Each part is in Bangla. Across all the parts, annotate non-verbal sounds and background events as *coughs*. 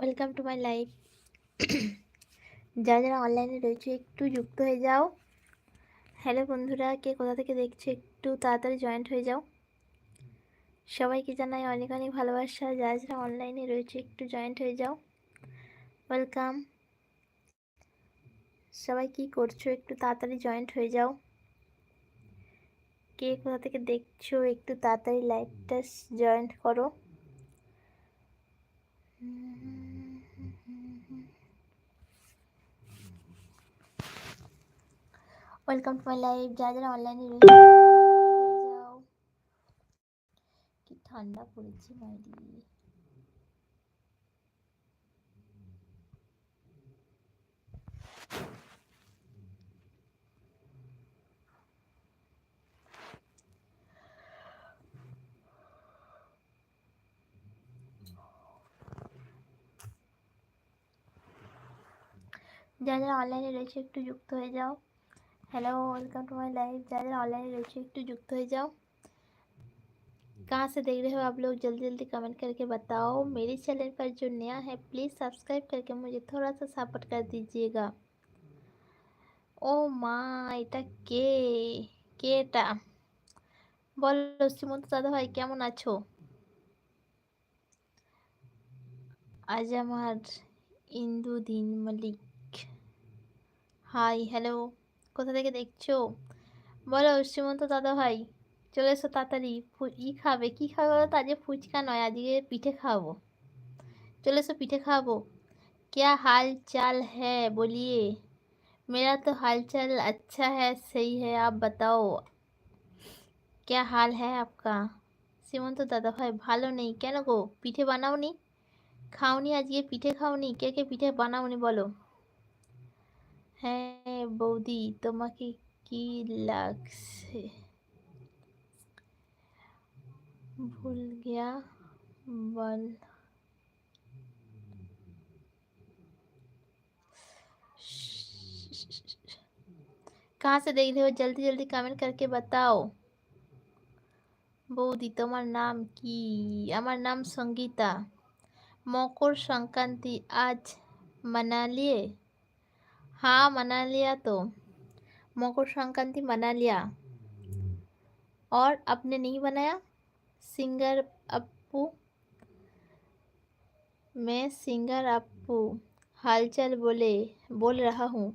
ওয়েলকাম টু মাই লাইফ যারা যারা অনলাইনে রয়েছে, একটু যুক্ত হয়ে যাও। হ্যালো বন্ধুরা, কে কোথা থেকে দেখছ, একটু তাড়াতাড়ি জয়েন্ট হয়ে যাও। সবাইকে জানাই অনেক অনেক ভালোবাসা। যারা যারা অনলাইনে রয়েছে, একটু জয়েন্ট হয়ে যাও। ওয়েলকাম সবাই কি করছ, একটু তাড়াতাড়ি জয়েন্ট হয়ে যাও। কে কোথা থেকে দেখছ, একটু তাড়াতাড়ি লাইভটা জয়েন্ট করো। ওয়েলকাম টু মাই লাইফ যারা যারা অনলাইনে রয়েছে যাও কি ঠান্ডা পড়েছে বাইরে যারা যারা অনলাইনে রয়েছে একটু যুক্ত হয়ে যাও hello welcome to my life যারা যারা অনলাইনে রয়েছে একটু যুক্ত হয়ে যাও कहाँ से देख रहे हो आप लोग जल्दी जल्दी कमेंट करके बताओ मेरे चैनल पर जो नया है प्लीज़ सब्सक्राइब करके मुझे थोड़ा सा सपोर्ट कर दीजिएगा ও মা এটা কে কে এটা বলো শ্রীমন্ত দাদা ভাই কেমন আছো আজ আমার ইন্দু দিন মালিক হাই হ্যালো কোথা থেকে দেখছো বলো শ্রীমন্ত দাদা ভাই চলে এসো তাড়াতাড়ি ই খাবে কি খাবে বলো তো আজকে ফুচকা নয় আজকে পিঠে খাওয়াবো চলে এসো পিঠে খাওয়াবো क्या हाल चाल है बोलिए मेरा तो हाल चाल अच्छा है सही है आप बताओ क्या हाल है आपका সীমন্ত দাদা ভাই ভালো নেই কেন গো পিঠে বানাওনি খাওনি আজকে পিঠে খাওনি কে কে পিঠে বানাওনি বলো হ্যাঁ বৌদি তোমাকে কি লাগছে ভুল গিয়া বল कहाँ से देख रहे हो जल्दी जल्दी कमेंट करके बताओ বৌদি তোমার নাম কি আমার নাম সঙ্গীতা মকর সংক্রান্তি আজ मना लिए हाँ मना लिया तो मकर संक्रांति मना लिया और आपने नहीं बनाया सिंगर अप्पू मैं सिंगर अप्पू हालचाल बोले बोल रहा हूँ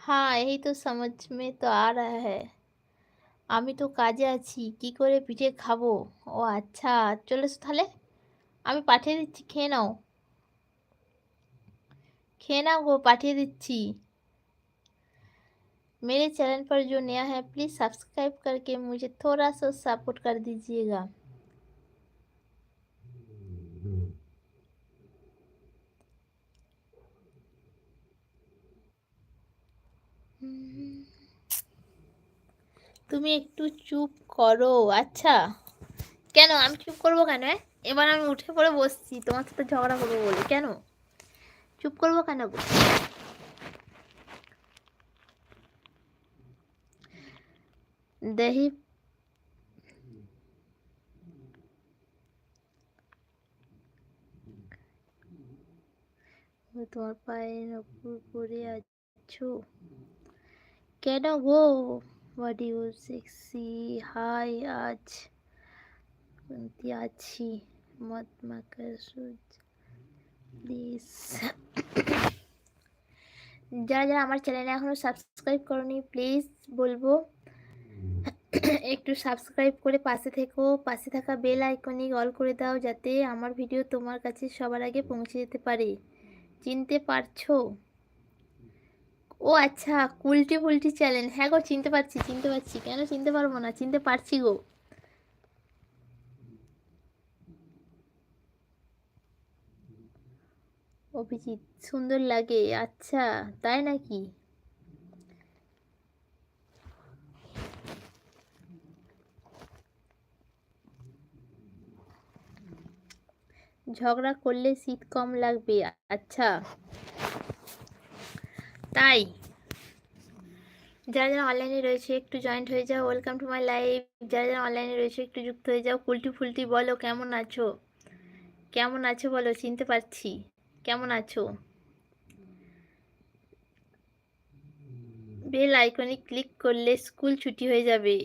हाँ यही तो समझ में तो आ रहा है আমি তো কাজে আছি কি করে পিঠে খাবো ও আচ্ছা চলে তাহলে আমি পাঠিয়ে দিচ্ছি খেয়ে নাও খেয়ে নাও গো পাঠিয়ে দিচ্ছি मेरे चैनल पर जो नया है प्लीज़ सब्सक्राइब करके मुझे थोड़ा सा सपोर्ट कर दीजिएगा তুমি একটু চুপ করো আচ্ছা কেন আমি চুপ করবো কেন এবার আমি উঠে পড়ে বসছি তোমার সাথে ঝগড়া করবো বলে কেন চুপ করবো কেন दही। তোমার পায়ের ওপর পড়ে আছো কেন গো বডি ও সেক্সি হাই আজ কোনটি আছি মত মাকার সুজ প্লিজ যারা যারা আমার চ্যানেলে এখনও সাবস্ক্রাইব করনি প্লিজ বলব *coughs* একটু সাবস্ক্রাইব করে পাশে থেকো। পাশে থাকা বেল আইকনিক অল করে দাও যাতে আমার ভিডিও তোমার কাছে সবার আগে পৌঁছে যেতে পারে। চিনতে পারছ? ও আচ্ছা কুলটি ফুলটি চ্যানেল হ্যাঁ গো, চিনতে পারছি চিনতে পারছি। কেন চিনতে পারব না? চিনতে পারছি গো। অভিজিৎ, সুন্দর লাগে। আচ্ছা তাই নাকি? ঝগড়া করলে শীত কম লাগবে আচ্ছা। তাই, যারা যারা অনলাইনে রয়েছে, একটু জয়েন্ট হয়ে যাও ওয়েলকাম টু মাই লাইফ যারা যারা অনলাইনে রয়েছে, একটু যুক্ত হয়ে যাও ফুলটি ফুলটি বলো, কেমন আছো? কেমন আছো বলো, চিনতে পারছি। কেমন আছো? বেল আইকনে ক্লিক করলে স্কুল ছুটি হয়ে যাবে।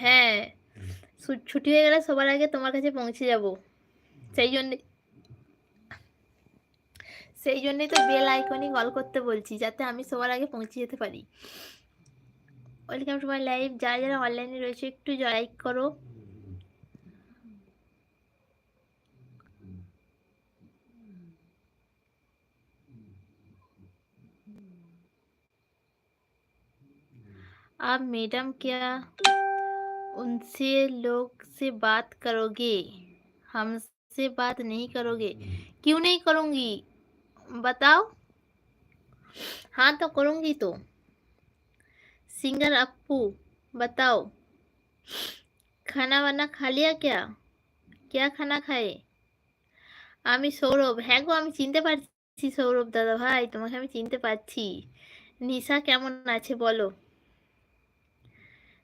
হ্যাঁ ছুটি হয়ে গেলে সবার আগে তোমার কাছে পৌঁছে যাব। সেই জন্যে সেই জন্যই তো বেল আইকনে কল করতে বলছি যাতে আমি সবার আগে পৌঁছে যেতে পারি ওয়েলকাম টু মাই লাইভ যারা যারা অনলাইনে রয়েছে একটু লাইক করো आप मैडम क्या उनसे लोग से बात करोगे हमसे बात नहीं करोगे क्यों नहीं करूँगी बताओ हाँ तो करूँगी तो सिंगर अप्पू बताओ खाना वाना खा लिया क्या क्या खाना खाए আমি সৌরভ হ্যাঁ গো আমি চিনতে পারছি সৌরভ দাদা ভাই তোমাকে আমি চিনতে পারছি নিশা কেমন আছে বলো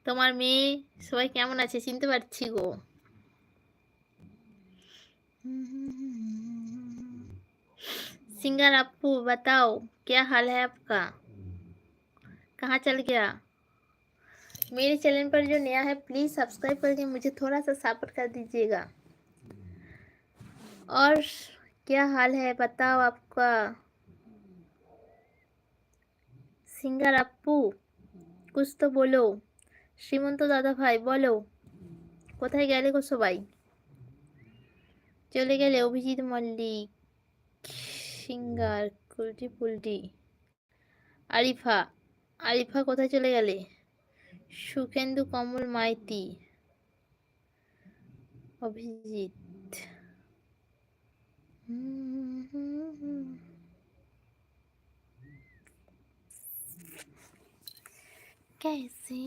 তোমার মেয়ে সবাই কেমন আছে চিনতে পারছি গো सिंगर अप्पू बताओ क्या हाल है आपका कहाँ चल गया मेरे चैनल पर जो नया है प्लीज़ सब्सक्राइब करके मुझे थोड़ा सा सपोर्ट कर दीजिएगा और क्या हाल है बताओ आपका सिंगर अप्पू कुछ तो बोलो শ্রীমন্ত দাদা ভাই বলো কোথায় গেলে গো সবাই চলে গেলে অভিজিৎ মল্লিক সিঙ্গার কুলটি পুলটি। আরিফা আরিফা কোথায় চলে গেলে? সুখেন্দু কমল মাইতি। অভিজিৎ। कैसे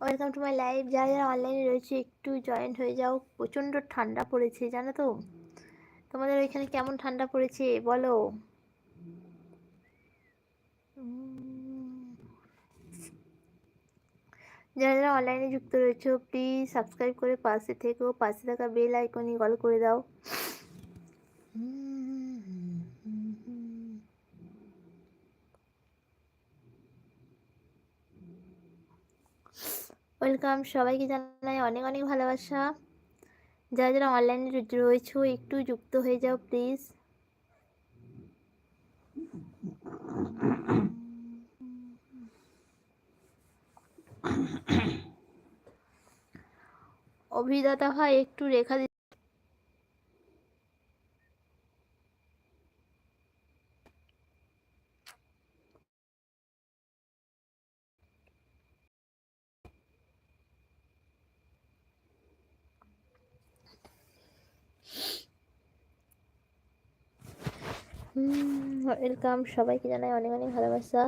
ওয়েলকাম টু মাই লাইভ যারা যারা অনলাইনে রয়েছে, একটু জয়েন্ট হয়ে যাও। প্রচণ্ড ঠান্ডা পড়েছে, জানো তো? তোমাদের ওইখানে কেমন ঠান্ডা পড়েছে, বলো? যারা যারা অনলাইনে যুক্ত রয়েছে প্লিজ সাবস্ক্রাইব করে পাশে থেকেও পাশে থাকা বেল আইকনে কল করে দাও। ওয়েলকাম সবাইকে জানাই অনেক অনেক ভালোবাসা। যারা যারা অনলাইনে রয়েছ, একটু যুক্ত হয়ে যাও প্লিজ অভিদাতা ভাই, একটু রেখা ওয়েলকাম সবাইকে জানাই অনেক অনেক ভালোবাসা।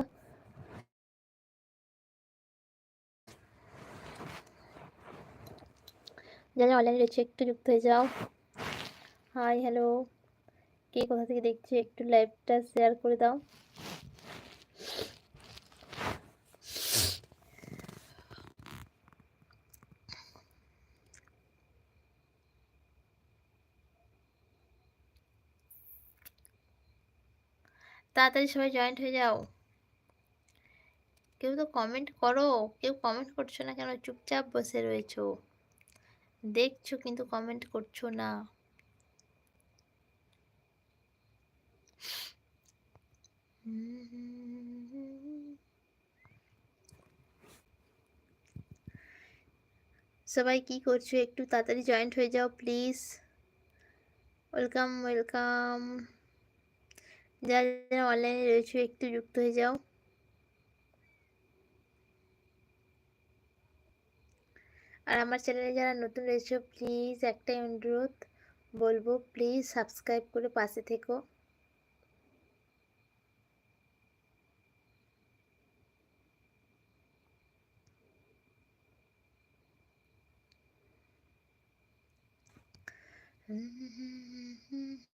যারা অনলাইনে রয়েছে, একটু যুক্ত হয়ে যাও। হাই হ্যালো কে কোথা থেকে দেখছে, একটু লাইভটা শেয়ার করে দাও। তাড়াতাড়ি সবাই জয়েন্ট হয়ে যাও। কেউ তো কমেন্ট করো, কেউ কমেন্ট করছ না কেন? চুপচাপ বসে রয়েছো। দেখছ কিন্তু কমেন্ট করছ না। সবাই কি করছ? একটু তাড়াতাড়ি জয়েন্ট হয়ে যাও প্লিজ ওয়েলকাম ওয়েলকাম যারা যারা অনলাইনে রয়েছে, একটু যুক্ত হয়ে যাও আর আমার চ্যানেলে যারা নতুন রয়েছে প্লিজ একটাই অনুরোধ বলব প্লিজ সাবস্ক্রাইব করে পাশে থেকো Mm-hmm.